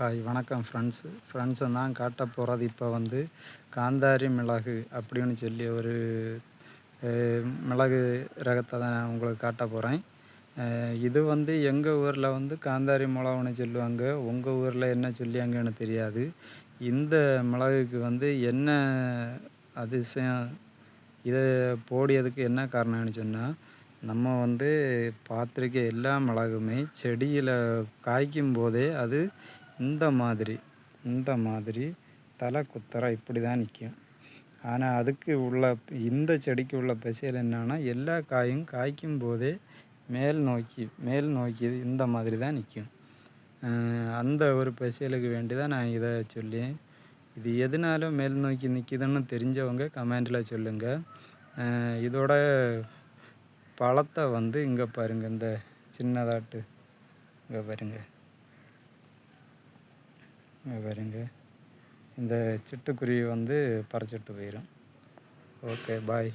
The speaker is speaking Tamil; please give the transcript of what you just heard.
ஹாய் வணக்கம் ஃப்ரெண்ட்ஸு ஃப்ரெண்ட்ஸை தான் காட்ட போகிறது இப்போ வந்து காந்தாரி மிளகு அப்படின்னு சொல்லி ஒரு மிளகு ரகத்தை தான் நான் உங்களுக்கு காட்ட போகிறேன் இது வந்து எங்கள் ஊரில் வந்து காந்தாரி மிளகுன்னு சொல்லுவாங்க. உங்கள் ஊரில் என்ன சொல்லியாங்கன்னு தெரியாது. இந்த மிளகுக்கு வந்து என்ன அதிசயம்? இதை போடியதுக்கு என்ன காரணம்னு சொன்னால் நம்ம வந்து பார்த்துருக்க எல்லா மிளகுமே செடியில் காய்க்கும் போதே அது இந்த மாதிரி இந்த மாதிரி தலை குத்தரை இப்படி தான் நிற்கும் ஆனால் அதுக்கு உள்ள இந்த செடிக்கு உள்ள ஸ்பெஷல் என்னென்னா எல்லா காயும் காய்க்கும் போதே மேல் நோக்கி மேல் நோக்கி இந்த மாதிரி தான் நிற்கும் அந்த ஒரு ஸ்பெஷலுக்கு வேண்டி தான் நான் இதை சொல்லி இது எதனால மேல் நோக்கி நிற்கிதுன்னு தெரிஞ்சவங்க கமெண்டில் சொல்லுங்கள் இதோட பழத்தை வந்து இங்கே பாருங்கள் இந்த சின்னதாட்டு. இங்கே பாருங்கள் பாருங்க. இந்த சிட்டுக்குருவி வந்து பறிச்சிட்டு போயிடும் ஓகே பாய்